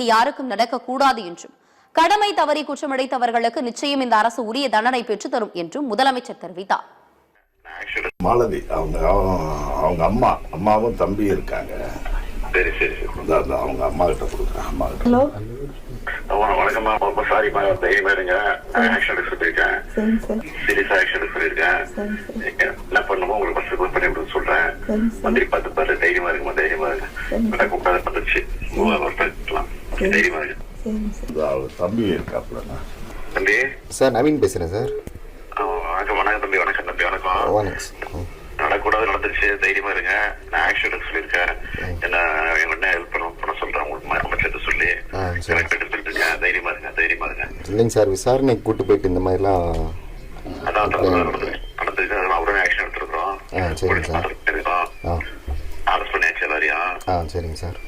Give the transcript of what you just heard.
இனி யாருக்கும் நடக்கக்கூடாது என்றும் கடமை தவறி குற்றமடைத்தவர்களுக்கு நிச்சயம் இந்த அரசு உரிய தண்டனை பெற்றுத் தரும் என்றும் முதலமைச்சர் தெரிவித்தார். மாலதி அவங்க அவங்க- அம்மா அம்மாவும் தம்பி இருக்காங்க. சரி சரி சரி. அவங்க அம்மா கிட்ட கொடுக்குறேன் அம்மா கிட்ட ஹலோ? வண- வணக்கம்மா ரொம்ப சாரிம்மா தைரியமா இருங்க. ஆக்ஷன் சீரியஸா ஆக்ஷன் சார் என்ன பண்ணுமோ உங்களுக்கு ஃபர்ஸ்ட் கால் பண்ணி விட சொல்றேன். மந்திரி பார்த்து பாரு தைரியமா இருக்குமா தைரியமா இருக்கு. கூப்பிடாத வந்துச்சு வரலாம் தைரியமா தம்பி இருக்காப்புலண்ணா தம்பி? சார் நவீன் பேசுகிறேன் சார். ஆ, வணக்கம் வணக்கம் தம்பி வணக்கம் தம்பி வணக்கம். வணக்கம். நடக்கூடாது நடந்துருச்சு. தைரியமா இருங்க. நான் ஆக்ஷன் சொல்லியிருக்கேன். என்ன என்ன ஹெல்ப் பண்ண பண்ண சொல்றேன் உங்களுக்கு அமைச்சர்கிட்ட சொல்லி. சொல்லிட்டு இருக்கேன் தைரியமா இருங்க தைரியமா இருங்க. இல்லைங்க சார் விசாரணைக்கு கூட்டு போயிட்டு இந்த மாதிரிலாம் அதான் நடந்துருக்கு அவருமே ஆக்ஷன் எடுத்துருக்கோம் ஆ, சரிங்க சார். அரெஸ்ட் பண்ணியாச்சு எல்லாரையும். சரிங்க சார்.